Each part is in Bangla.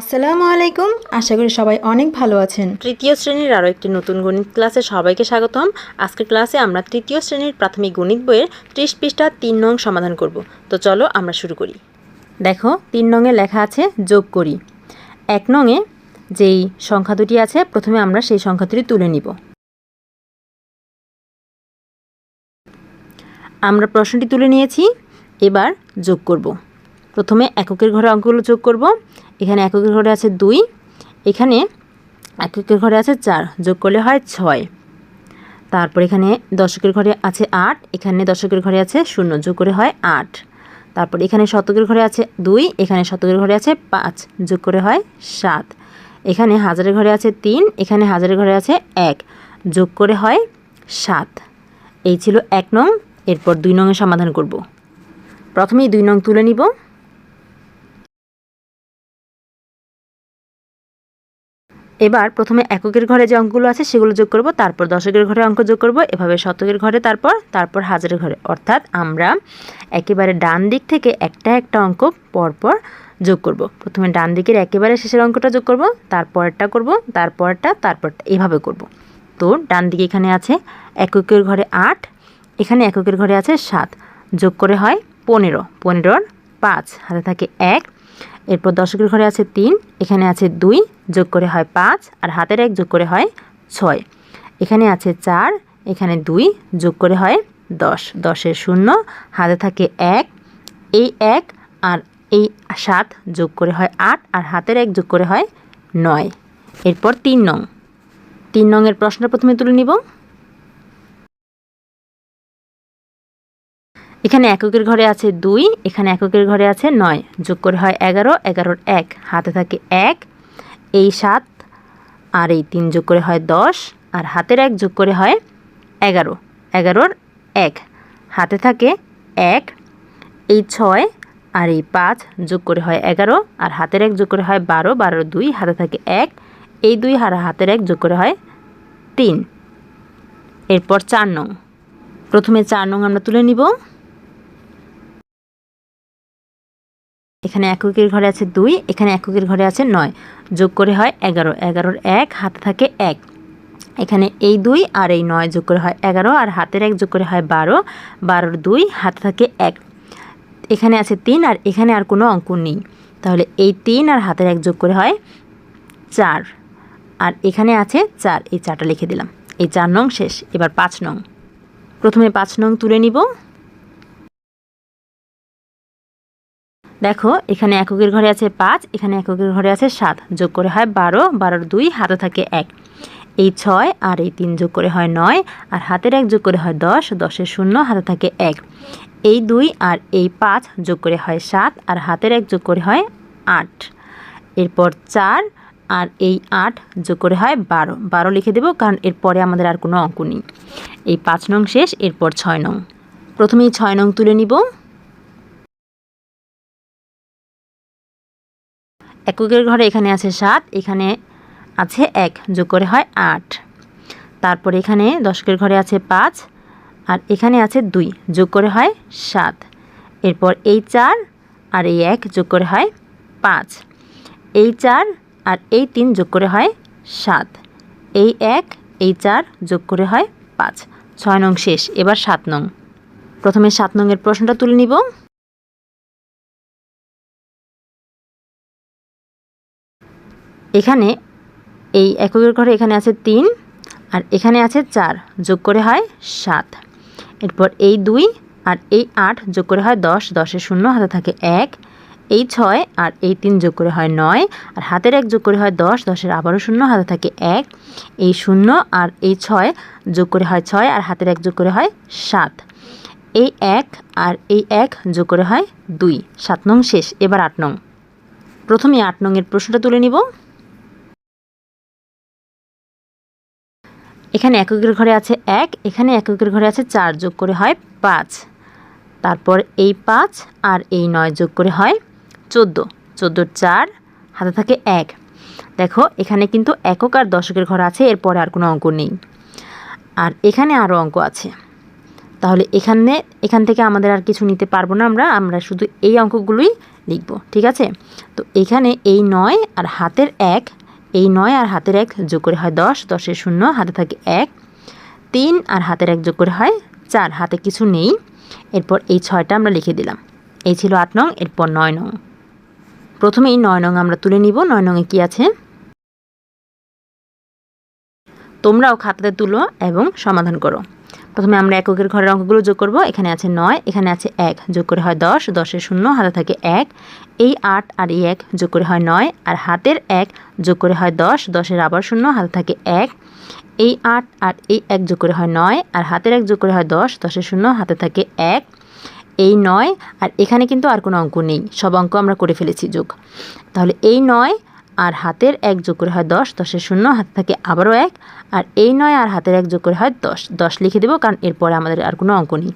আসসালামু আলাইকুম। আশা করি সবাই অনেক ভালো আছেন। তৃতীয় শ্রেণির আরও একটি নতুন গণিত ক্লাসে সবাইকে স্বাগতম। আজকের ক্লাসে আমরা তৃতীয় শ্রেণির প্রাথমিক গণিত বইয়ের ত্রিশ পৃষ্ঠা তিন নং সমাধান করব। তো চলো আমরা শুরু করি। দেখো, তিন নংয়ে লেখা আছে যোগ করি। এক নংয়ে যেই সংখ্যা দুটি আছে, প্রথমে আমরা সেই সংখ্যা দুটি তুলে নিব। আমরা প্রশ্নটি তুলে নিয়েছি, এবার যোগ করব। প্রথমে এককের ঘরে অঙ্কগুলো যোগ করব। এখানে এককের ঘরে আছে দুই, এখানে এককের ঘরে আছে চার, যোগ করলে হয় ছয়। তারপর এখানে দশকের ঘরে আছে আট, এখানে দশকের ঘরে আছে শূন্য, যোগ করে হয় আট। তারপর এখানে শতকের ঘরে আছে দুই, এখানে শতকের ঘরে আছে পাঁচ, যোগ করে হয় সাত। এখানে হাজারের ঘরে আছে তিন, এখানে হাজারের ঘরে আছে এক, যোগ করে হয় সাত। এই ছিল এক নং, এরপর দুই নংয়ের সমাধান করব। প্রথমেই দুই নং তুলে নিব। এবার প্রথমে এককের ঘরে যে অঙ্কগুলো আছে সেগুলো যোগ করব, তারপর দশকের ঘরে অঙ্ক যোগ করব, এভাবে শতকের ঘরে, তারপর তারপর হাজারের ঘরে। অর্থাৎ আমরা একেবারে ডান দিক থেকে একটা একটা অঙ্ক পরপর যোগ করব। প্রথমে ডান দিকের একেবারে শেষের অঙ্কটা যোগ করব, তারপরটা করব, তারপরটা তারপরটা, এভাবে করব। তো ডান দিকে এখানে আছে এককের ঘরে আট, এখানে এককের ঘরে আছে সাত। যোগ করে হয় পনেরো, পনেরোর পাঁচ। হাতে থাকে এক এরপর দশকের ঘরে আছে তিন, এখানে আছে দুই, যোগ করে হয় পাঁচ, আর হাতের এক যোগ করে হয় ছয়। এখানে আছে চার, এখানে দুই, যোগ করে হয় দশ। দশের শূন্য, হাতে থাকে এক, এই এক আর এই সাত যোগ করে হয় আট, আর হাতের এক যোগ করে হয় নয়। এরপর তিন নং। তিন নংয়ের প্রশ্নটা প্রথমে তুলে নিব। এখানে এককের ঘরে আছে দুই, এখানে এককের ঘরে আছে নয়। যোগ করে হয় এগারো, এগারোর এক। হাতে থাকে এক, এই সাত, আর এই তিন যোগ করে হয় দশ, আর হাতের এক যোগ করে হয় এগারো। এগারোর এক। হাতে থাকে এক, এই ছয়, আর এই পাঁচ যোগ করে হয় এগারো, আর হাতের এক যোগ করে হয় বারো, বারোর দুই, হাতে থাকে এক, এই দুই, আর হাতের এক যোগ করে হয় তিন। এরপর চার নং। প্রথমে চার নং আমরা তুলে নিব। এখানে এককের ঘরে আছে দুই, এখানে এককের ঘরে আছে নয়। যোগ করে হয় এগারো। এগারোর এক, হাতে থাকে এক। এখানে এই দুই আর এই নয় যোগ করে হয় এগারো আর হাতের এক যোগ করে হয় বারো। বারোর দুই, হাতে থাকে এক। এখানে আছে তিন আর এখানে আর কোনো অঙ্ক নেই। তাহলে এই তিন আর হাতের এক যোগ করে হয় চার। আর এখানে আছে চার, এই চারটা লিখে দিলাম। এই চার নং শেষ। এবার পাঁচ নং। প্রথমে পাঁচ নং তুলে নিব। দেখো, এখানে এককের ঘরে আছে পাঁচ, এখানে এককের ঘরে আছে সাত। যোগ করে হয় বারো, বারোর দুই, হাতে থাকে এক। এই ছয় আর এই তিন যোগ করে হয় নয়, আর হাতের এক যোগ করে হয় দশ, দশের শূন্য, হাতে থাকে এক। এই দুই আর এই পাঁচ যোগ করে হয় সাত, আর হাতের এক যোগ করে হয় আট। এরপর চার আর এই আট যোগ করে হয় বারো। বারো লিখে দেবো, কারণ এরপরে আমাদের আর কোনো অঙ্ক নেই। এই পাঁচ নং শেষ, এরপর ছয় নং। প্রথমেই ছয় নং তুলে নিব। এককের ঘরে এখানে আছে সাত, এখানে আছে এক, যোগ করে হয় আট। তারপর এখানে দশকের ঘরে আছে পাঁচ আর এখানে আছে দুই, যোগ করে হয় সাত। এরপর এই চার আর এই এক যোগ করে হয় পাঁচ। এই চার আর এই তিন যোগ করে হয় সাত। এই এক, এই চার যোগ করে হয় পাঁচ। ছয় নং শেষ, এবার সাত নং। প্রথমে সাত নংয়ের প্রশ্নটা তুলে নিব। এখানে এই এককের ঘরে এখানে আছে তিন আর এখানে আছে চার, যোগ করে হয় সাত। এরপর এই দুই আর এই আট যোগ করে হয় দশ, দশের শূন্য, হাতে থাকে এক। এই ছয় আর এই তিন যোগ করে হয় নয় আর হাতের এক যোগ করে হয় দশ, দশের আবারও শূন্য, হাতে থাকে এক। এই শূন্য আর এই ছয় যোগ করে হয় ছয় আর হাতের এক যোগ করে হয় সাত। এই এক আর এই এক যোগ করে হয় দুই। সাত নং শেষ, এবার আট নং। প্রথমে আট নংয়ের প্রশ্নটা তুলে নিব। এখানে এককের ঘরে আছে এক, এখানে এককের ঘরে আছে চার যোগ করে হয় পাঁচ। তারপর এই পাঁচ আর এই নয় যোগ করে হয় চোদ্দ। চোদ্দোর চার, হাতে থাকে এক। দেখো, এখানে কিন্তু একক আর দশকের ঘর আছে, এরপরে আর কোনো অঙ্ক নেই। আর এখানে আরও অঙ্ক আছে। তাহলে এখানে, এখান থেকে আমাদের আর কিছু নিতে পারব না আমরা আমরা শুধু এই অঙ্কগুলোই লিখব, ঠিক আছে? তো এখানে এই নয় আর হাতের এক এই নয় আর হাতের এক যোগ করে হয় দশ, দশের শূন্য, হাতে থাকে এক। তিন আর হাতের এক যোগ করে হয় চার, হাতে কিছু নেই। এরপর এই ছয়টা আমরা লিখে দিলাম। এই ছিল আট নং, এরপর নয় নং। প্রথমে এই নয় নং আমরা তুলে নিব। নয় নংয়ে কী আছে? তোমরাও খাতাতে তুলো এবং সমাধান করো। প্রথমে আমরা এককের ঘরের অঙ্কগুলো যোগ করব। এখানে আছে নয়, এখানে আছে এক, যোগ করে হয় দশ, দশের শূন্য, হাতে থাকে এক। এই আট আর এই এক যোগ করে হয় নয়, আর হাতের এক যোগ করে হয় দশ, দশের আবার শূন্য, হাতে থাকে এক। এই আট আর এই এক যোগ করে হয় নয়, আর হাতের এক যোগ করে হয় দশ, দশের শূন্য, হাতে থাকে এক। এই নয়, আর এখানে কিন্তু আর কোনো অঙ্ক নেই, সব অঙ্ক আমরা করে ফেলেছি যোগ। তাহলে এই নয় আর হাতের এক যোগ করে হয় দশ, দশের শূন্য, হাতে থাকে আবারও এক, আর এই নয় আর হাতের এক যোগ করে হয় দশ। দশ লিখে দেবো কারণ এরপরে আমাদের আর কোনো অঙ্ক নেই।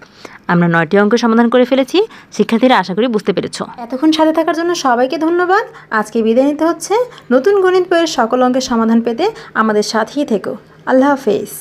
আমরা নয়টি অঙ্ক সমাধান করে ফেলেছি। শিক্ষার্থীরা আশা করি বুঝতে পেরেছ। এতক্ষণ সাথে থাকার জন্য সবাইকে ধন্যবাদ। আজকে বিদায় নিতে হচ্ছে। নতুন গণিত বইয়ের সকল অঙ্কের সমাধান পেতে আমাদের সাথেই থেকো। আল্লাহ হাফেজ।